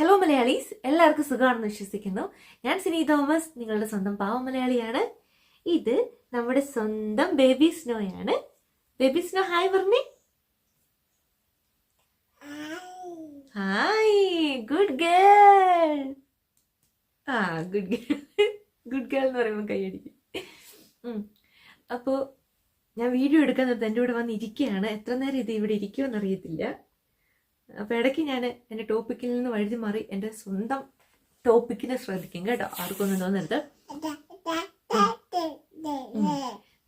Hello Malayalees. എല്ലാവർക്കും സുഖമാണെന്ന് വിശ്വസിക്കുന്നു. ഞാൻ സിനി തോമസ് നിങ്ങളുടെ സ്വന്തം പാവ മലയാളിയാണ്. ഇത് നമ്മുടെ സ്വന്തം ബേബി സ്നോയാണ്. ബേബി സ്നോ ഹായ് പറഞ്ഞേ ഹായ്. Good girl. ആ ഗുഡ് ഗേൾ. ഗുഡ് ഗേൾ എന്ന് പറയുമ്പോൾ കൈയടിക്കും. അപ്പോൾ ഞാൻ വീഡിയോ എടുക്കാൻ നേരത്തെ എന്റെ കൂടെ വന്ന് ഇരിക്കുകയാണ് എത്ര നേരം ഇത് ഇവിടെ ഇരിക്കുമെന്ന് അറിയത്തില്ല. അപ്പോൾ ഇടയ്ക്ക് ഞാൻ എന്റെ ടോപ്പിക്കിൽ നിന്ന് വഴുതി മാറി എന്റെ സ്വന്തം ടോപ്പിക്കിനെ ശ്രദ്ധിക്കും കേട്ടോ. ആർക്കൊന്നും തോന്നരുത്.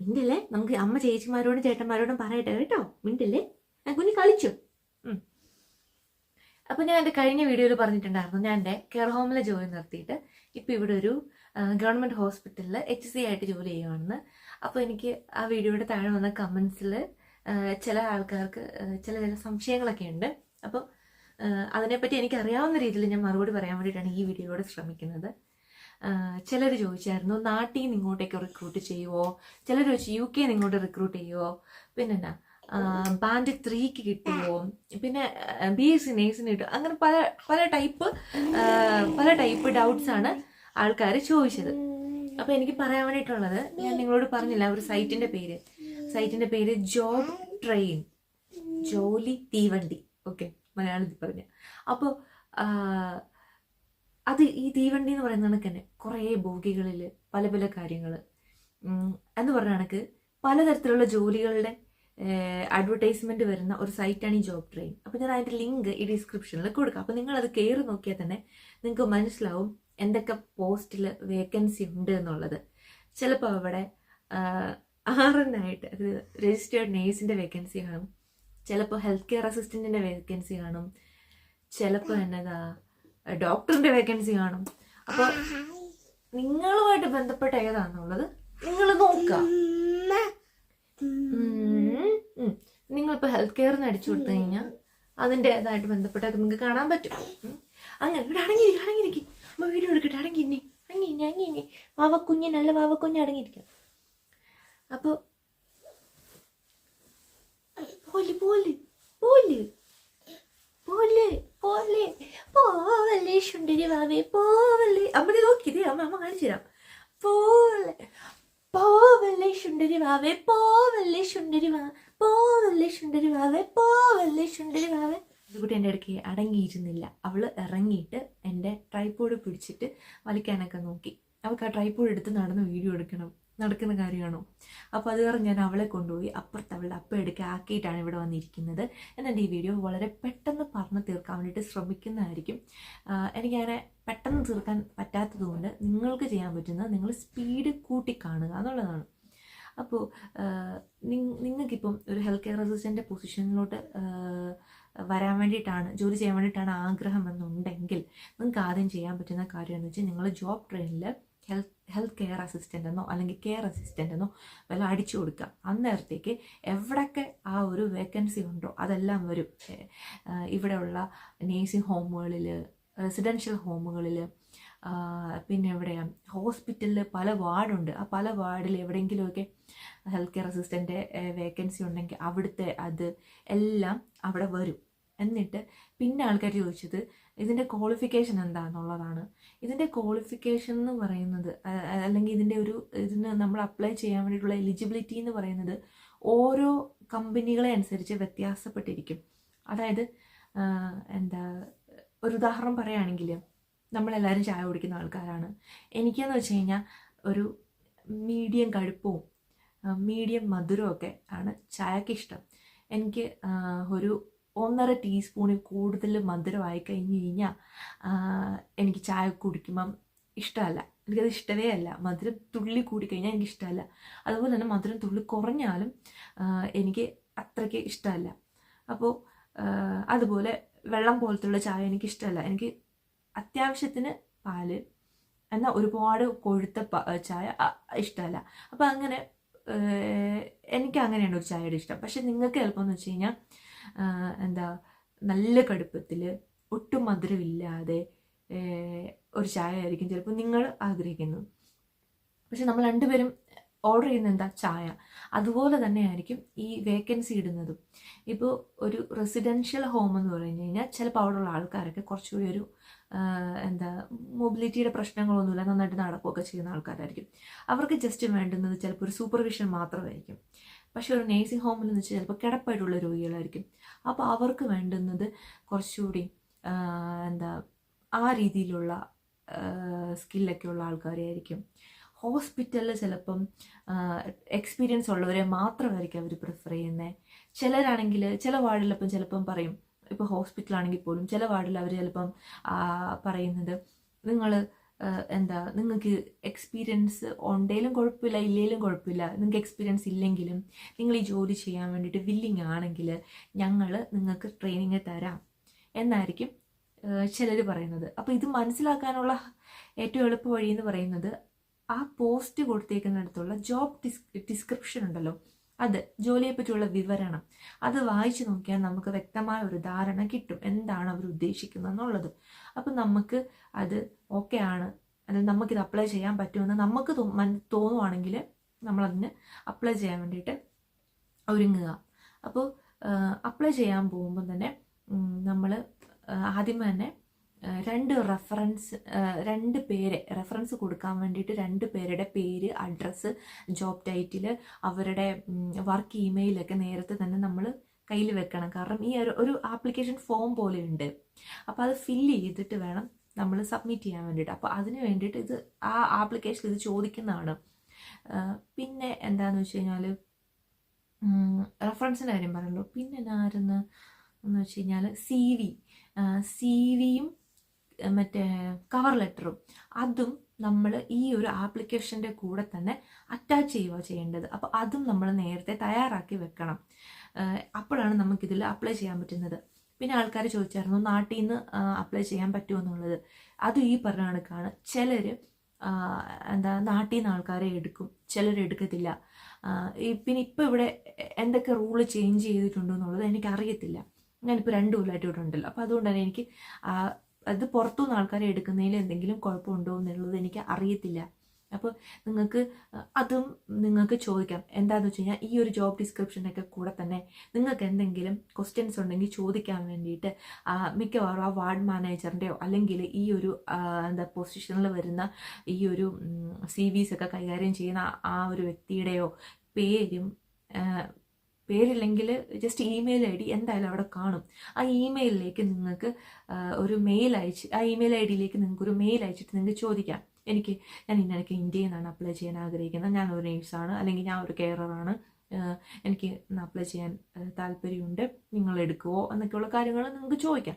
മിണ്ടില്ലേ? നമുക്ക് അമ്മ ചേച്ചിമാരോടും ചേട്ടന്മാരോടും പറയട്ടെ കേട്ടോ. മിണ്ടില്ലേ? കുഞ്ഞ് കളിച്ചു? അപ്പൊ ഞാൻ എന്റെ കഴിഞ്ഞ വീഡിയോയിൽ പറഞ്ഞിട്ടുണ്ടായിരുന്നു. ഞാൻ എന്റെ കെയർ ഹോമിലെ ജോലി നിർത്തിയിട്ട് ഇപ്പൊ ഇവിടെ ഒരു ഗവൺമെന്റ് ഹോസ്പിറ്റലിൽ എച്ച് സി ആയിട്ട് ജോലി ചെയ്യുവാണെന്ന്. അപ്പോൾ എനിക്ക് ആ വീഡിയോയുടെ താഴെ വന്ന കമൻസിൽ ചില ആൾക്കാർക്ക് ചില ചില സംശയങ്ങളൊക്കെ ഉണ്ട്. അപ്പോൾ അതിനെപ്പറ്റി എനിക്കറിയാവുന്ന രീതിയിൽ ഞാൻ മറുപടി പറയാൻ വേണ്ടിയിട്ടാണ് ഈ വീഡിയോയോട് ശ്രമിക്കുന്നത്. ചിലർ ചോദിച്ചായിരുന്നു നാട്ടിൽ നിന്ന് ഇങ്ങോട്ടേക്ക് റിക്രൂട്ട് ചെയ്യുമോ ചിലർ ചോദിച്ചു യു കെ നിങ്ങോട്ട് റിക്രൂട്ട് ചെയ്യുമോ പിന്നെന്നാ ബാൻഡ് ത്രീക്ക് കിട്ടുമോ പിന്നെ ബി എസ് നേഴ്സിന് കിട്ടുമോ അങ്ങനെ പല പല ടൈപ്പ് പല ടൈപ്പ് ഡൗട്ട്സ് ആണ് ആൾക്കാർ ചോദിച്ചത്. അപ്പോൾ എനിക്ക് പറയാൻ വേണ്ടിയിട്ടുള്ളത് ഞാൻ നിങ്ങളോട് പറഞ്ഞില്ല ഒരു സൈറ്റിന്റെ പേര്. സൈറ്റിന്റെ പേര് ജോബ് ട്രെയിൻ ജോലി തീവണ്ടി. ഓക്കെ മലയാളത്തിൽ പറഞ്ഞ. അപ്പോൾ അത് ഈ തീവണ്ടി എന്ന് പറയുന്ന കണക്ക് തന്നെ കുറേ ബോഗികളിൽ പല പല കാര്യങ്ങൾ എന്ന് പറഞ്ഞ കണക്ക് പലതരത്തിലുള്ള ജോലികളുടെ അഡ്വർടൈസ്മെന്റ് വരുന്ന ഒരു സൈറ്റാണ് ഈ ജോബ് ട്രെയിൻ അപ്പോൾ ഞാൻ അതിന്റെ ലിങ്ക് ഈ ഡിസ്ക്രിപ്ഷനിൽ കൊടുക്കാം. അപ്പോൾ നിങ്ങൾ അത് കയറി നോക്കിയാൽ തന്നെ നിങ്ങൾക്ക് മനസ്സിലാവും എന്തൊക്കെ പോസ്റ്റിൽ വേക്കൻസി ഉണ്ട് എന്നുള്ളത്. ചിലപ്പോൾ അവിടെ ആറിനായിട്ട് അത് രജിസ്റ്റേർഡ് നേഴ്സിന്റെ വേക്കൻസി കാണും ചിലപ്പോൾ ഹെൽത്ത് കെയർ അസിസ്റ്റന്റിന്റെ വേക്കൻസി കാണും. ചിലപ്പോൾ എന്നതാ ഡോക്ടറിന്റെ വേക്കൻസി കാണും. അപ്പോൾ നിങ്ങളുമായിട്ട് ബന്ധപ്പെട്ട ഏതാണെന്നുള്ളത് നിങ്ങൾ നോക്കുക നിങ്ങളിപ്പോൾ ഹെൽത്ത് കെയറിന് അടിച്ചു കൊടുത്തു കഴിഞ്ഞാൽ അതിന്റെതായിട്ട് ബന്ധപ്പെട്ട നിങ്ങൾക്ക് കാണാൻ പറ്റും. അങ്ങനെ ഇവിടെ അടങ്ങിയിരിക്കും അടങ്ങിയിരിക്കും. അമ്മ വീഡിയോ എടുക്കട്ടെ അടങ്ങി ഇനി. അങ്ങനെ ഇനി വാവക്കുഞ്ഞ് നല്ല വാവക്കുഞ്ഞ് അടങ്ങിയിരിക്കാം. അപ്പോൾ പോലെ പോലെ പോലെ പോലെ പോലെ പോവല്ലേ ശുണ്ടരി വാവേ പോവല്ലേ അമ്മ നോക്കിയതേ അമ്മ അമ്മ കാണിച്ചു തരാം. പോലെ പോവല്ലേ ശുണ്ടരി വാവേ പോവല്ലേ ശുണ്ടരി വാ പോവല്ലേ ശുണ്ടരി വാവേ പോവല്ലേ ശുണ്ടരി വാവേ ഇതുകൂടി എന്റെ ഇടയ്ക്ക് അടങ്ങിയിരുന്നില്ല. അവൾ ഇറങ്ങിയിട്ട് എന്റെ ട്രൈപ്പോഡ് പിടിച്ചിട്ട് വലിക്കാനൊക്കെ നോക്കി. അവൾക്ക് ആ ട്രൈപ്പോഡ് എടുത്ത് നടന്ന് വീഡിയോ എടുക്കണം. നടക്കുന്ന കാര്യമാണോ? അപ്പോൾ അത് കാരണം ഞാൻ അവളെ കൊണ്ടുപോയി അപ്പുറത്ത് അവളുടെ അപ്പം എടുക്കുക ആക്കിയിട്ടാണ് ഇവിടെ വന്നിരിക്കുന്നത്. എന്നിട്ട് ഈ വീഡിയോ വളരെ പെട്ടെന്ന് പറഞ്ഞു തീർക്കാൻ വേണ്ടിയിട്ട് ശ്രമിക്കുന്നതായിരിക്കും. എനിക്കങ്ങനെ പെട്ടെന്ന് തീർക്കാൻ പറ്റാത്തതുകൊണ്ട് നിങ്ങൾക്ക് ചെയ്യാൻ പറ്റുന്നത് നിങ്ങൾ സ്പീഡ് കൂട്ടി കാണുക എന്നുള്ളതാണ്. അപ്പോൾ നിങ്ങൾക്കിപ്പം ഒരു ഹെൽത്ത് കെയർ അസിസ്റ്റന്റ് പൊസിഷനിലോട്ട് വരാൻ വേണ്ടിയിട്ടാണ് ജോലി ചെയ്യാൻ വേണ്ടിയിട്ടാണ് ആഗ്രഹം എന്നുണ്ടെങ്കിൽ നിങ്ങൾക്ക് ആദ്യം ചെയ്യാൻ പറ്റുന്ന കാര്യം എന്ന് വെച്ചാൽ നിങ്ങൾ ജോബ് ട്രെയിനിൽ ഹെൽത്ത് ഹെൽത്ത് കെയർ അസിസ്റ്റന്റ് എന്നോ അല്ലെങ്കിൽ കെയർ അസിസ്റ്റന്റ് എന്നോ വല്ല അടിച്ചു കൊടുക്കുക. അന്നേരത്തേക്ക് എവിടെയൊക്കെ ആ ഒരു വേക്കൻസി ഉണ്ടോ അതെല്ലാം വരും. ഇവിടെയുള്ള നേഴ്സിംഗ് ഹോമുകളിൽ റെസിഡൻഷ്യൽ ഹോമുകളിൽ പിന്നെ എവിടെയാണ് ഹോസ്പിറ്റലിൽ പല വാർഡുണ്ട്. ആ പല വാർഡിൽ എവിടെയെങ്കിലുമൊക്കെ ഹെൽത്ത് കെയർ അസിസ്റ്റന്റെ വേക്കൻസി ഉണ്ടെങ്കിൽ അവിടുത്തെ അത് എല്ലാം അവിടെ വരും. എന്നിട്ട് പിന്നെ ആൾക്കാർ ചോദിച്ചത് ഇതിന്റെ ക്വാളിഫിക്കേഷൻ എന്താണെന്നുള്ളതാണ് ഇതിന്റെ ക്വാളിഫിക്കേഷൻ എന്ന് പറയുന്നത് അല്ലെങ്കിൽ ഇതിന്റെ ഒരു ഇതിന് നമ്മൾ അപ്ലൈ ചെയ്യാൻ വേണ്ടിയിട്ടുള്ള എലിജിബിലിറ്റി എന്ന് പറയുന്നത് ഓരോ കമ്പനികളെ അനുസരിച്ച് വ്യത്യാസപ്പെട്ടിരിക്കും. അതായത് എന്താ ഒരു ഉദാഹരണം പറയുകയാണെങ്കിൽ നമ്മളെല്ലാവരും ചായ കുടിക്കുന്ന ആൾക്കാരാണ്. എനിക്കെന്ന് വെച്ച് കഴിഞ്ഞാൽ ഒരു മീഡിയം കടുപ്പവും മീഡിയം മധുരമൊക്കെ ആണ് ചായക്ക് ഇഷ്ടം. എനിക്ക് ഒരു ഒന്നര ടീസ്പൂണിൽ കൂടുതൽ മധുരമായി കഴിഞ്ഞ് കഴിഞ്ഞാൽ എനിക്ക് ചായ കുടിക്കുമ്പം ഇഷ്ടമല്ല. എനിക്കത് ഇഷ്ടമേ അല്ല. മധുരം തുള്ളി കൂടിക്കഴിഞ്ഞാൽ എനിക്ക് ഇഷ്ടമല്ല. അതുപോലെ തന്നെ മധുരം തുള്ളി കുറഞ്ഞാലും എനിക്ക് അത്രയ്ക്ക് ഇഷ്ടമല്ല. അപ്പോൾ അതുപോലെ വെള്ളം പോലത്തുള്ള ചായ എനിക്ക് ഇഷ്ടമല്ല. എനിക്ക് അത്യാവശ്യത്തിന് പാൽ എന്നാൽ ഒരുപാട് കൊഴുത്ത ചായ ഇഷ്ടമല്ല. അപ്പോൾ അങ്ങനെ എനിക്ക് അങ്ങനെയാണ് ഒരു ചായയുടെ ഇഷ്ടം. പക്ഷെ നിങ്ങൾക്ക് ചിലപ്പോൾ എന്ന് വെച്ച് കഴിഞ്ഞാൽ എന്താ നല്ല കടുപ്പത്തിൽ ഒട്ടും മധുരമില്ലാതെ ഒരു ചായ ആയിരിക്കും ചിലപ്പോൾ നിങ്ങൾ ആഗ്രഹിക്കുന്നത് പക്ഷെ നമ്മൾ രണ്ടുപേരും ഓർഡർ ചെയ്യുന്ന എന്താ? ചായ. അതുപോലെ തന്നെയായിരിക്കും ഈ വേക്കൻസി ഇടുന്നതും. ഇപ്പോൾ ഒരു റെസിഡൻഷ്യൽ ഹോം എന്ന് പറഞ്ഞു കഴിഞ്ഞാൽ ചിലപ്പോൾ അവിടെയുള്ള ആൾക്കാരൊക്കെ കുറച്ചുകൂടി ഒരു എന്താ മൊബിലിറ്റിയുടെ പ്രശ്നങ്ങളൊന്നുമില്ല നന്നായിട്ട് നടക്കുകയൊക്കെ ചെയ്യുന്ന ആൾക്കാരായിരിക്കും. അവർക്ക് ജസ്റ്റ് വേണ്ടുന്നത് ചിലപ്പോൾ ഒരു സൂപ്പർവിഷൻ മാത്രമായിരിക്കും. പക്ഷേ ഒരു നേഴ്സിംഗ് ഹോമിൽ എന്ന് വെച്ചാൽ ചിലപ്പോൾ കിടപ്പായിട്ടുള്ള രോഗികളായിരിക്കും. അപ്പോൾ അവർക്ക് വേണ്ടുന്നത് കുറച്ചുകൂടി എന്താ ആ രീതിയിലുള്ള സ്കില്ലൊക്കെ ഉള്ള ആൾക്കാരെ ആയിരിക്കും ഹോസ്പിറ്റലിൽ ചിലപ്പം എക്സ്പീരിയൻസ് ഉള്ളവരെ മാത്രമായിരിക്കും അവർ പ്രിഫർ ചെയ്യുന്നത് ചിലരാണെങ്കിൽ ചില വാർഡിലപ്പം ചിലപ്പം പറയും ഇപ്പോൾ ഹോസ്പിറ്റലാണെങ്കിൽ പോലും ചില വാർഡിൽ അവർ ചിലപ്പം പറയുന്നത് നിങ്ങൾ എന്താ നിങ്ങൾക്ക് എക്സ്പീരിയൻസ് ഉണ്ടെങ്കിലും കുഴപ്പമില്ല ഇല്ലെങ്കിലും കുഴപ്പമില്ല. നിങ്ങൾക്ക് എക്സ്പീരിയൻസ് ഇല്ലെങ്കിലും നിങ്ങൾ ഈ ജോലി ചെയ്യാൻ വേണ്ടിയിട്ട് വില്ലിങ് ആണെങ്കിൽ ഞങ്ങൾ നിങ്ങൾക്ക് ട്രെയിനിങ് തരാം എന്നായിരിക്കും ചിലർ പറയുന്നത്. അപ്പോൾ ഇത് മനസ്സിലാക്കാനുള്ള ഏറ്റവും എളുപ്പ വഴി എന്ന് പറയുന്നത് ആ പോസ്റ്റ് കൊടുത്തേക്കുന്നിടത്തുള്ള ജോബ് ഡിസ് ഡിസ്ക്രിപ്ഷൻ ഉണ്ടല്ലോ. അത് ജോലിയെ പറ്റിയുള്ള വിവരണം. അത് വായിച്ചു നോക്കിയാൽ നമുക്ക് വ്യക്തമായ ഒരു ധാരണ കിട്ടും. എന്താണ് അവർ ഉദ്ദേശിക്കുന്നത് എന്നുള്ളത് അപ്പം നമുക്ക് അത് ഓക്കെ ആണ്. അല്ലെങ്കിൽ നമുക്കിത് അപ്ലൈ ചെയ്യാൻ പറ്റുമെന്ന് നമുക്ക് തോന്നുവാണെങ്കിൽ നമ്മളതിന് അപ്ലൈ ചെയ്യാൻ വേണ്ടിയിട്ട് ഒരുങ്ങുക. അപ്പോൾ അപ്ലൈ ചെയ്യാൻ പോകുമ്പോൾ തന്നെ നമ്മൾ ആദ്യമേ തന്നെ രണ്ട് റെഫറൻസ് രണ്ട് പേരെ റെഫറൻസ് കൊടുക്കാൻ വേണ്ടിയിട്ട് രണ്ട് പേരുടെ പേര് അഡ്രസ്സ് ജോബ് ടൈറ്റിൽ അവരുടെ വർക്ക് ഇമെയിലൊക്കെ നേരത്തെ തന്നെ നമ്മൾ കയ്യിൽ വെക്കണം. കാരണം ഈ ഒരു ആപ്ലിക്കേഷൻ ഫോം പോലെ ഉണ്ട്. അപ്പോൾ അത് ഫില്ല് ചെയ്തിട്ട് വേണം നമ്മൾ സബ്മിറ്റ് ചെയ്യാൻ വേണ്ടിയിട്ട്. അപ്പോൾ അതിന് വേണ്ടിയിട്ട് ഇത് ആ ആപ്ലിക്കേഷൻ ഇത് ചോദിക്കുന്നതാണ്. പിന്നെ എന്താണെന്ന് വെച്ച് കഴിഞ്ഞാൽ റെഫറൻസിന്റെ കാര്യം പറഞ്ഞല്ലോ പിന്നെ എന്നായിരുന്നു എന്ന് വെച്ച് കഴിഞ്ഞാൽ സി വി സി വിയും മറ്റേ കവർ ലെറ്ററും അതും നമ്മൾ ഈ ഒരു ആപ്ലിക്കേഷന്റെ കൂടെ തന്നെ അറ്റാച്ച് ചെയ്യുക ചെയ്യേണ്ടത്. അപ്പോൾ അതും നമ്മൾ നേരത്തെ തയ്യാറാക്കി വെക്കണം. അപ്പോഴാണ് നമുക്കിതിൽ അപ്ലൈ ചെയ്യാൻ പറ്റുന്നത്. പിന്നെ ആൾക്കാർ ചോദിച്ചായിരുന്നു നാട്ടിൽ നിന്ന് അപ്ലൈ ചെയ്യാൻ പറ്റുമോ എന്നുള്ളത്? അതും ഈ പറഞ്ഞ കണക്കാണ്. ചിലർ എന്താ നാട്ടിൽ നിന്ന് ആൾക്കാരെ എടുക്കും. ചിലർ എടുക്കത്തില്ല. പിന്നെ ഇപ്പോൾ ഇവിടെ എന്തൊക്കെ റൂൾ ചേഞ്ച് ചെയ്തിട്ടുണ്ടോ എന്നുള്ളത് എനിക്കറിയത്തില്ല. ഞാനിപ്പോൾ രണ്ട് കൊല്ലമായിട്ട് ഇവിടെ ഉണ്ടല്ലോ. അപ്പോൾ അതുകൊണ്ട് തന്നെ എനിക്ക് അത് പുറത്തുനിന്ന് ആൾക്കാരെ എടുക്കുന്നതിൽ എന്തെങ്കിലും കുഴപ്പമുണ്ടോ എന്നുള്ളത് എനിക്ക് അറിയത്തില്ല. അപ്പോൾ നിങ്ങൾക്ക് അതും നിങ്ങൾക്ക് ചോദിക്കാം. എന്താണെന്ന് വെച്ച് കഴിഞ്ഞാൽ ഈ ഒരു ജോബ് ഡിസ്ക്രിപ്ഷനൊക്കെ കൂടെ തന്നെ നിങ്ങൾക്ക് എന്തെങ്കിലും ക്വസ്റ്റ്യൻസ് ഉണ്ടെങ്കിൽ ചോദിക്കാൻ വേണ്ടിയിട്ട് മിക്കവാറും ആ വാർഡ് മാനേജറിന്റെയോ അല്ലെങ്കിൽ ഈ ഒരു എന്താ പൊസിഷനിൽ വരുന്ന ഈ ഒരു സി ഒക്കെ കൈകാര്യം ചെയ്യുന്ന ആ ഒരു വ്യക്തിയുടെയോ പേരും പേരില്ലെങ്കിൽ ജസ്റ്റ് ഇമെയിൽ ഐ ഡി എന്തായാലും അവിടെ കാണും. ആ ഇമെയിലിലേക്ക് നിങ്ങൾക്ക് ഒരു മെയിൽ അയച്ച് ആ ഇമെയിൽ ഐ ഡിയിലേക്ക് നിങ്ങൾക്ക് ഒരു മെയിൽ അയച്ചിട്ട് നിങ്ങൾക്ക് ചോദിക്കാം. എനിക്ക് ഞാൻ ഇന്നെനിക്ക് ഇന്ത്യയിൽ നിന്നാണ് അപ്ലൈ ചെയ്യാൻ ആഗ്രഹിക്കുന്നത്. ഞാൻ ഒരു നേഴ്സാണ് അല്ലെങ്കിൽ ഞാൻ ഒരു കെയറാണ് എനിക്ക് അപ്ലൈ ചെയ്യാൻ താല്പര്യമുണ്ട്. നിങ്ങൾ എടുക്കുമോ എന്നൊക്കെയുള്ള കാര്യങ്ങൾ നിങ്ങൾക്ക് ചോദിക്കാം.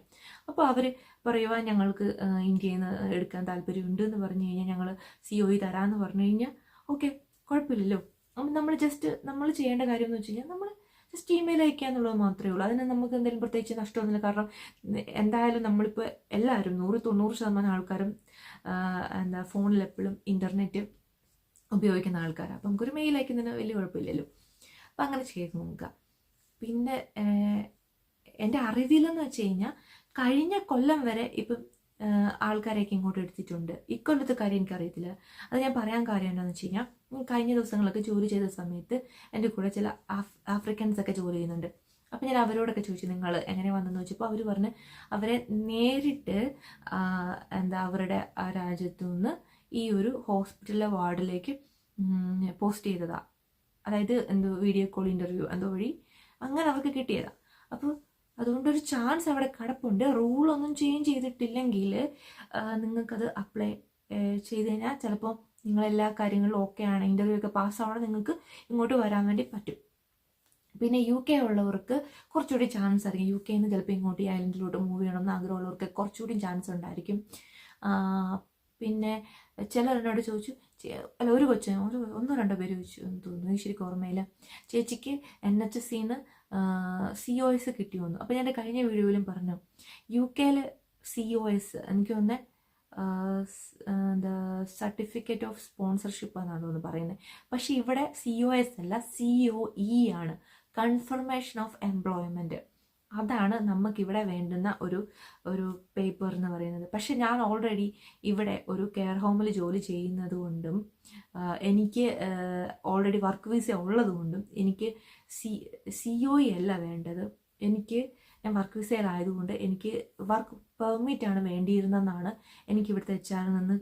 അപ്പോൾ അവർ പറയുക ഞങ്ങൾക്ക് ഇന്ത്യയിൽ നിന്ന് എടുക്കാൻ താല്പര്യമുണ്ട് എന്ന് പറഞ്ഞു കഴിഞ്ഞാൽ ഞങ്ങൾ സി ഒ ഇ തരാമെന്ന് പറഞ്ഞു കഴിഞ്ഞാൽ ഓക്കെ കുഴപ്പമില്ലല്ലോ. അപ്പം നമ്മൾ ജസ്റ്റ് നമ്മൾ ചെയ്യേണ്ട കാര്യം എന്ന് വെച്ച് കഴിഞ്ഞാൽ നമ്മൾ ജസ്റ്റ് ഇമെയിൽ അയക്കുക എന്നുള്ളത് മാത്രമേ ഉള്ളൂ. അതിന് നമുക്ക് എന്തെങ്കിലും പ്രത്യേകിച്ച് നഷ്ടമൊന്നുമില്ല. കാരണം എന്തായാലും നമ്മളിപ്പോൾ എല്ലാവരും നൂറ് തൊണ്ണൂറ് ശതമാനം ആൾക്കാരും എന്താ ഫോണിൽ എപ്പോഴും ഇന്റർനെറ്റ് ഉപയോഗിക്കുന്ന ആൾക്കാരാണ് അപ്പം നമുക്കൊരു മെയിൽ അയക്കുന്നതിന് വലിയ കുഴപ്പമില്ലല്ലോ. അപ്പം അങ്ങനെ ചെയ്ത് നോക്കുക. പിന്നെ എന്റെ അറിവിലെന്ന് വെച്ച് കഴിഞ്ഞാൽ കഴിഞ്ഞ കൊല്ലം വരെ ഇപ്പം ആൾക്കാരെയൊക്കെ ഇങ്ങോട്ട് എടുത്തിട്ടുണ്ട്. ഇക്കൊല്ലത്തെ കാര്യം എനിക്കറിയത്തില്ല. അത് ഞാൻ പറയാൻ കാര്യം എന്താണെന്ന് വെച്ച് കഴിഞ്ഞാൽ കഴിഞ്ഞ ദിവസങ്ങളൊക്കെ ജോലി ചെയ്ത സമയത്ത് എന്റെ കൂടെ ചില ആഫ് ആഫ്രിക്കൻസ് ഒക്കെ ജോലി ചെയ്യുന്നുണ്ട്. അപ്പം ഞാൻ അവരോടൊക്കെ ചോദിച്ചു നിങ്ങൾ എങ്ങനെ വന്നെന്ന്? ചോദിച്ചപ്പോൾ അവർ പറഞ്ഞ് അവരെ നേരിട്ട് എന്താ അവരുടെ ആ രാജ്യത്തു നിന്ന് ഈ ഒരു ഹോസ്പിറ്റലിലെ വാർഡിലേക്ക് പോസ്റ്റ് ചെയ്തതാ. അതായത് എന്തോ വീഡിയോ കോൾ ഇന്റർവ്യൂ എന്തോ വഴി അങ്ങനെ അവർക്ക് കിട്ടിയതാ. അപ്പോൾ അതുകൊണ്ടൊരു ചാൻസ് അവിടെ കിടപ്പുണ്ട്. റൂളൊന്നും ചേഞ്ച് ചെയ്തിട്ടില്ലെങ്കിൽ നിങ്ങൾക്കത് അപ്ലൈ ചെയ്ത് കഴിഞ്ഞാൽ ചിലപ്പോൾ നിങ്ങളെല്ലാ കാര്യങ്ങളും ഓക്കെ ആണ്. ഇന്റർവ്യൂ ഒക്കെ പാസ്സാവണം. നിങ്ങൾക്ക് ഇങ്ങോട്ട് വരാൻ വേണ്ടി പറ്റും. പിന്നെ യു കെ ഉള്ളവർക്ക് കുറച്ചുകൂടി ചാൻസ് ആയിരിക്കും. യു കെയിൽ നിന്ന് ചിലപ്പോൾ ഇങ്ങോട്ട് ഈ ഐലൻഡിലോട്ട് മൂവ് ചെയ്യണമെന്ന് ആഗ്രഹമുള്ളവർക്ക് കുറച്ചുകൂടി ചാൻസ് ഉണ്ടായിരിക്കും. പിന്നെ ചിലർ എന്നോട് ചോദിച്ചു അല്ല ഒരു കൊച്ചു ഒരു ഒന്നോ രണ്ടോ പേര് ചോദിച്ചു എന്ന് തോന്നുന്നു. ശരിക്കും ഓർമ്മയില്ല. ചേച്ചിക്ക് എൻ എച്ച് എസ് സിന്ന് സി ഒ എസ് കിട്ടി വന്നു അപ്പോൾ ഞാൻ കഴിഞ്ഞ വീഡിയോയിലും പറഞ്ഞു. യു കെയിൽ സി ഒ എസ് എനിക്ക് തോന്നുന്നത് എന്താ സർട്ടിഫിക്കറ്റ് ഓഫ് സ്പോൺസർഷിപ്പ് എന്നാണ് തോന്നുന്നു പറയുന്നത് പക്ഷേ ഇവിടെ സി ഒ എസ് അല്ല സി ഒ ഇ ആണ്. കൺഫർമേഷൻ ഓഫ് എംപ്ലോയ്മെന്റ് അതാണ് നമുക്കിവിടെ വേണ്ടുന്ന ഒരു ഒരു പേപ്പർ എന്ന് പറയുന്നത്. പക്ഷെ ഞാൻ ഓൾറെഡി ഇവിടെ ഒരു കെയർ ഹോമിൽ ജോലി ചെയ്യുന്നത് കൊണ്ടും എനിക്ക് ഓൾറെഡി വർക്ക് വിസ ഉള്ളത് കൊണ്ടും എനിക്ക് സി സി ഒ അല്ല വേണ്ടത്. എനിക്ക് ഞാൻ വർക്ക് വിസയിലായതുകൊണ്ട് എനിക്ക് വർക്ക് പെർമിറ്റ് ആണ് വേണ്ടിയിരുന്നെന്നാണ് എനിക്ക് ഇവിടുത്തെ എച്ച് ആറിൽ നിന്ന്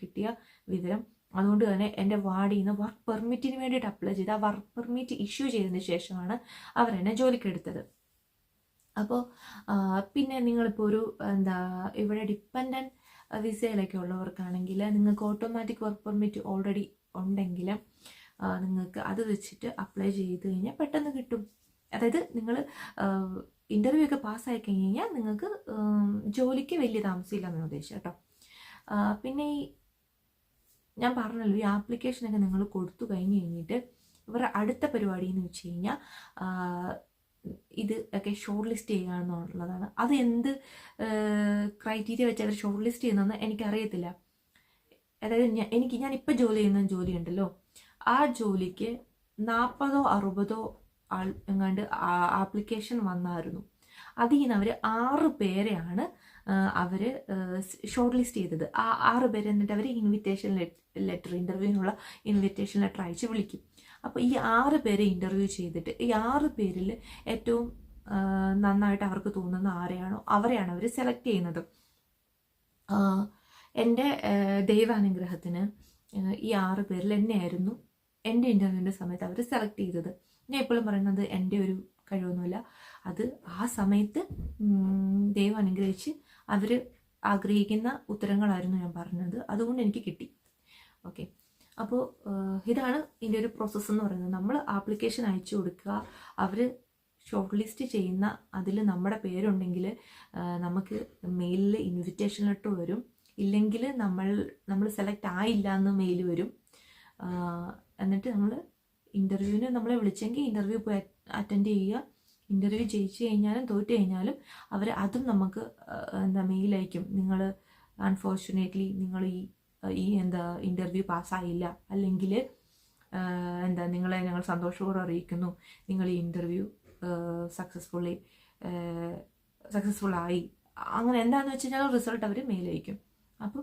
കിട്ടിയ വിവരം. അതുകൊണ്ട് തന്നെ എന്റെ വാർഡിൽ നിന്ന് വർക്ക് പെർമിറ്റിന് വേണ്ടിയിട്ട് അപ്ലൈ ചെയ്ത് ആ വർക്ക് പെർമിറ്റ് ഇഷ്യൂ ചെയ്തതിന് ശേഷമാണ് അവർ അവരെന്നെ ജോലിക്കെടുത്തത് അപ്പോൾ പിന്നെ നിങ്ങളിപ്പോൾ ഒരു എന്താ ഇവിടെ ഡിപ്പെൻഡന്റ് വിസയിലൊക്കെ ഉള്ളവർക്കാണെങ്കിൽ നിങ്ങൾക്ക് ഓട്ടോമാറ്റിക് വർക്ക് പെർമിറ്റ് ഓൾറെഡി ഉണ്ടെങ്കിൽ നിങ്ങൾക്ക് അത് വെച്ചിട്ട് അപ്ലൈ ചെയ്ത് കഴിഞ്ഞാൽ പെട്ടെന്ന് കിട്ടും. അതായത് നിങ്ങൾ ഇന്റർവ്യൂ ഒക്കെ പാസ്സായി കഴിഞ്ഞ് കഴിഞ്ഞാൽ നിങ്ങൾക്ക് ജോലിക്ക് വലിയ താമസമില്ല എന്നാണ് ഉദ്ദേശിച്ചു കേട്ടോ. പിന്നെ ഈ ഞാൻ പറഞ്ഞല്ലോ ഈ ആപ്ലിക്കേഷനൊക്കെ നിങ്ങൾ കൊടുത്തു കഴിഞ്ഞ് കഴിഞ്ഞിട്ട് ഇവരുടെ അടുത്ത പരിപാടി എന്ന് വെച്ച് കഴിഞ്ഞാൽ ഇത് ഒക്കെ ഷോർട്ട് ലിസ്റ്റ് ചെയ്യുക എന്നുള്ളതാണ് അത് എന്ത് ക്രൈറ്റീരിയ വെച്ച് അവർ ഷോർട്ട് ലിസ്റ്റ് ചെയ്യുന്നതെന്ന് എനിക്കറിയത്തില്ല. അതായത് ഞാൻ എനിക്ക് ഞാൻ ഇപ്പം ജോലി ചെയ്യുന്ന ജോലി ഉണ്ടല്ലോ. ആ ജോലിക്ക് നാൽപ്പതോ അറുപതോ ആൾ എങ്ങാണ്ട് ആപ്ലിക്കേഷൻ വന്നായിരുന്നു. അതിൽ നിന്ന് അവർ ആറ് പേരെയാണ് അവർ ഷോർട്ട് ലിസ്റ്റ് ചെയ്തത്. ആ ആറ് പേര് എന്നിട്ട് അവർ ഇൻവിറ്റേഷൻ ലെറ്റർ ഇന്റർവ്യൂവിനുള്ള ഇൻവിറ്റേഷൻ ലെറ്റർ അയച്ച് വിളിക്കും. അപ്പോൾ ഈ ആറ് പേരെ ഇന്റർവ്യൂ ചെയ്തിട്ട് ഈ ആറ് പേരിൽ ഏറ്റവും നന്നായിട്ട് അവർക്ക് തോന്നുന്ന ആരെയാണോ അവരെയാണ് അവർ സെലക്ട് ചെയ്യുന്നത്. എന്റെ ദൈവാനുഗ്രഹത്തിന് ഈ ആറ് പേരിൽ എന്നെയായിരുന്നു എന്റെ ഇന്റർവ്യൂവിന്റെ സമയത്ത് അവർ സെലക്ട് ചെയ്തത്. ഞാൻ എപ്പോഴും പറയുന്നത് എന്റെ ഒരു കഴിവൊന്നുമില്ല. അത് ആ സമയത്ത് ദൈവം അനുഗ്രഹിച്ച് അവർ ആഗ്രഹിക്കുന്ന ഉത്തരങ്ങളായിരുന്നു ഞാൻ പറഞ്ഞത്. അതുകൊണ്ട് എനിക്ക് കിട്ടി. ഓക്കെ അപ്പോൾ ഇതാണ് ഇതിന്റെ ഒരു പ്രോസസ്സ് എന്ന് പറയുന്നത്. നമ്മൾ ആപ്ലിക്കേഷൻ അയച്ചു കൊടുക്കുക. അവർ ഷോർട്ട് ലിസ്റ്റ് ചെയ്യുന്ന അതിൽ നമ്മുടെ പേരുണ്ടെങ്കിൽ നമുക്ക് മെയിലിൽ ഇൻവിറ്റേഷൻ ലെറ്റർ വരും. ഇല്ലെങ്കിൽ നമ്മൾ നമ്മൾ സെലക്ട് ആയില്ല എന്ന് മെയിൽ വരും. എന്നിട്ട് നമ്മൾ ഇന്റർവ്യൂവിന് നമ്മളെ വിളിച്ചെങ്കിൽ ഇന്റർവ്യൂ പോയി അറ്റൻഡ് ചെയ്യുക. ഇന്റർവ്യൂ ജയിച്ചു കഴിഞ്ഞാലും തോറ്റു കഴിഞ്ഞാലും അവർ അതും നമുക്ക് എന്താ മെയിൽ അയക്കും നിങ്ങൾ അൺഫോർച്ചുനേറ്റ്ലി നിങ്ങൾ ഈ ഈ എന്താ ഇന്റർവ്യൂ പാസ്സായില്ല. അല്ലെങ്കിൽ എന്താ നിങ്ങളെ ഞങ്ങൾ സന്തോഷപൂർവം അറിയിക്കുന്നു. നിങ്ങൾ ഈ ഇന്റർവ്യൂ സക്സസ്ഫുള്ളി സക്സസ്ഫുൾ ആയി. അങ്ങനെ എന്താണെന്ന് വെച്ച് കഴിഞ്ഞാൽ റിസൾട്ട് അവർ മെയിൽ അയക്കും അപ്പോൾ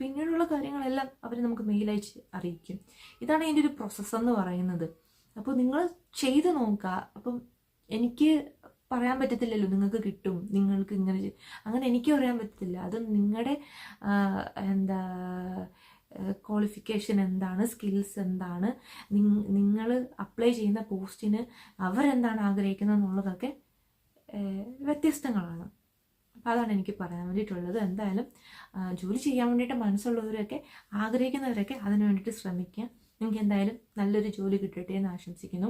പിന്നീടുള്ള കാര്യങ്ങളെല്ലാം അവർ നമുക്ക് മെയിൽ അയച്ച് അറിയിക്കും. ഇതാണ് അതിന്റെ ഒരു പ്രോസസ്സ് എന്ന് പറയുന്നത്. അപ്പോൾ നിങ്ങൾ ചെയ്ത് നോക്കുക. അപ്പം എനിക്ക് പറയാൻ പറ്റത്തില്ലല്ലോ നിങ്ങൾക്ക് കിട്ടും നിങ്ങൾക്ക് ഇങ്ങനെ അങ്ങനെ എനിക്ക് പറയാൻ പറ്റത്തില്ല. അത് നിങ്ങളുടെ എന്താ ക്വാളിഫിക്കേഷൻ എന്താണ് സ്കിൽസ് എന്താണ് നിങ്ങൾ അപ്ലൈ ചെയ്യുന്ന പോസ്റ്റിന് അവരെന്താണ് ആഗ്രഹിക്കുന്നത് എന്നുള്ളതൊക്കെ വ്യത്യസ്തങ്ങളാണ്. അപ്പോൾ അതാണ് എനിക്ക് പറയാൻ വേണ്ടിയിട്ടുള്ളത്. എന്തായാലും ജോലി ചെയ്യാൻ വേണ്ടിയിട്ട് മനസ്സുള്ളവരൊക്കെ ആഗ്രഹിക്കുന്നവരൊക്കെ അതിനു വേണ്ടിയിട്ട് ശ്രമിക്കുക. നിങ്ങൾക്ക് എന്തായാലും നല്ലൊരു ജോലി കിട്ടട്ടെ എന്ന് ആശംസിക്കുന്നു.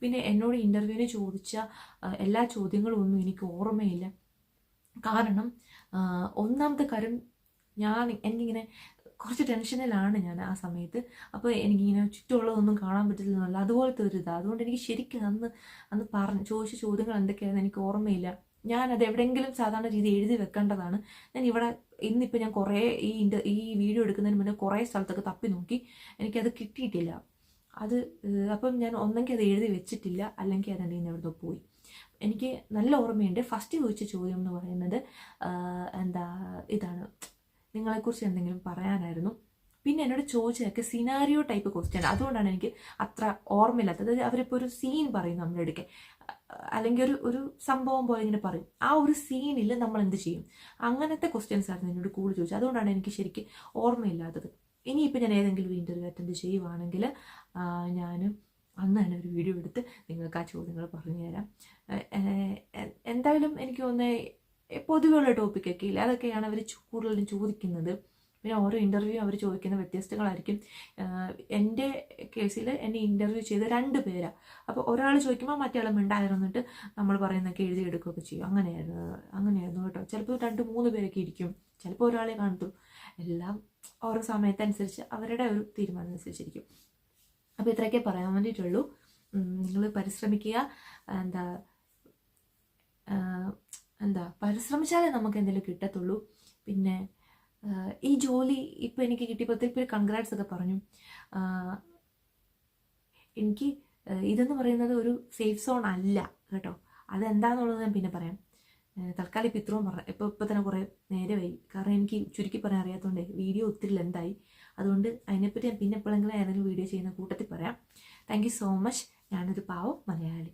പിന്നെ എന്നോട് ഇന്റർവ്യൂവിന് ചോദിച്ച എല്ലാ ചോദ്യങ്ങളും ഒന്നും എനിക്ക് ഓർമ്മയില്ല. കാരണം ഒന്നാമത്തെ കാര്യം ഞാൻ എനിക്കിങ്ങനെ കുറച്ച് ടെൻഷനിലാണ് ഞാൻ ആ സമയത്ത്. അപ്പോൾ എനിക്കിങ്ങനെ ചുറ്റുമുള്ളതൊന്നും കാണാൻ പറ്റില്ലെന്നല്ല അതുപോലത്തെ ഒരു ഇതാണ് അതുകൊണ്ട് എനിക്ക് ശരിക്കും അന്ന് അന്ന് പറഞ്ഞ് ചോദിച്ച ചോദ്യങ്ങൾ എന്തൊക്കെയാണെന്ന് എനിക്ക് ഓർമ്മയില്ല. ഞാൻ അത് എവിടെയെങ്കിലും സാധാരണ രീതി എഴുതി വെക്കേണ്ടതാണ്. ഞാൻ ഇവിടെ ഇന്നിപ്പോൾ ഞാൻ കുറേ ഈ ഇന്റർ ഈ വീഡിയോ എടുക്കുന്നതിന് മുന്നേ കുറേ സ്ഥലത്തൊക്കെ തപ്പി നോക്കി എനിക്കത് കിട്ടിയിട്ടില്ല. അത് അപ്പം ഞാൻ ഒന്നെങ്കിൽ അത് എഴുതി വെച്ചിട്ടില്ല. അല്ലെങ്കിൽ അത് എന്റെ കയ്യിൽ പോയി. എനിക്ക് നല്ല ഓർമ്മയുണ്ട്. ഫസ്റ്റ് ചോദിച്ച ചോദ്യം എന്ന് പറയുന്നത് എന്താ ഇതാണ്. നിങ്ങളെക്കുറിച്ച് എന്തെങ്കിലും പറയാനായിരുന്നു? പിന്നെ എന്നോട് ചോദിച്ചതൊക്കെ സിനാരിയോ ടൈപ്പ് ക്വസ്റ്റ്യൻ അതുകൊണ്ടാണ് എനിക്ക് അത്ര ഓർമ്മയില്ലാത്തത്. അവരിപ്പോൾ ഒരു സീൻ പറയും നമ്മളെടുക്കെ അല്ലെങ്കിൽ ഒരു ഒരു സംഭവം പോലെ ഇങ്ങനെ പറയും. ആ ഒരു സീനിൽ നമ്മൾ എന്ത് ചെയ്യും? അങ്ങനത്തെ ക്വസ്റ്റ്യൻസ് ആയിരുന്നു എന്നോട് കൂടുതൽ ചോദിച്ചത്. അതുകൊണ്ടാണ് എനിക്ക് ശരിക്കും ഓർമ്മയില്ലാത്തത്. ഇനിയിപ്പോൾ ഞാൻ ഏതെങ്കിലും ഒരു ഇന്റർവ്യൂ അറ്റൻഡ് ചെയ്യുവാണെങ്കിൽ ഞാൻ അന്ന് തന്നെ ഒരു വീഡിയോ എടുത്ത് നിങ്ങൾക്ക് ആ ചോദ്യങ്ങൾ പറഞ്ഞു തരാം. എന്തായാലും എനിക്ക് തോന്നുന്നത് പൊതുവെയുള്ള ടോപ്പിക്കൊക്കെ ഇല്ല? അതൊക്കെയാണ് അവർ കൂടുതലും ചോദിക്കുന്നത്. പിന്നെ ഓരോ ഇന്റർവ്യൂ അവർ ചോദിക്കുന്ന വ്യത്യസ്തങ്ങളായിരിക്കും. എന്റെ കേസിൽ എന്നെ ഇന്റർവ്യൂ ചെയ്ത രണ്ട് പേരാണ് അപ്പോൾ ഒരാൾ ചോദിക്കുമ്പോൾ മറ്റേ മിണ്ടായിരുന്നിട്ട് നമ്മൾ പറയുന്നതൊക്കെ എഴുതിയെടുക്കുകയൊക്കെ ചെയ്യും. അങ്ങനെയായിരുന്നു അങ്ങനെയായിരുന്നു കേട്ടോ. ചിലപ്പോൾ രണ്ട് മൂന്ന് പേരൊക്കെ ഇരിക്കും. ചിലപ്പോൾ ഒരാളെ കാണത്തുള്ളൂ എല്ലാം ഓരോ സമയത്തനുസരിച്ച് അവരുടെ ഒരു തീരുമാനം അനുസരിച്ചിരിക്കും. അപ്പോൾ ഇത്രയൊക്കെ പറയാൻ വേണ്ടിയിട്ടുള്ളൂ. നിങ്ങൾ പരിശ്രമിക്കുക. എന്താ എന്താ പരിശ്രമിച്ചാലേ നമുക്ക് എന്തെങ്കിലും കിട്ടത്തുള്ളൂ. പിന്നെ ഈ ജോലി ഇപ്പോൾ എനിക്ക് കിട്ടിയപ്പോൾ പേര് കൺഗ്രാറ്റ്സ് ഒക്കെ പറഞ്ഞു. എനിക്ക് ഇതെന്ന് പറയുന്നത് ഒരു സേഫ് സോൺ അല്ല കേട്ടോ. അതെന്താണെന്നുള്ളത് ഞാൻ പിന്നെ പറയാം. തൽക്കാലം ഇപ്പം ഇത്രയും പറ ഇപ്പോൾ ഇപ്പോൾ തന്നെ കുറേ നേരമായി. കാരണം എനിക്ക് ചുരുക്കി പറയാൻ അറിയാത്തതുകൊണ്ട് വീഡിയോ ഒത്തിരി ലെന്തായി അതുകൊണ്ട് അതിനെപ്പറ്റി ഞാൻ പിന്നെ എപ്പോഴെങ്കിലും ഏതെങ്കിലും വീഡിയോ ചെയ്യുന്ന കൂട്ടത്തിൽ പറയാം. താങ്ക് സോ മച്ച് ഞാനൊരു പാവം മലയാളി.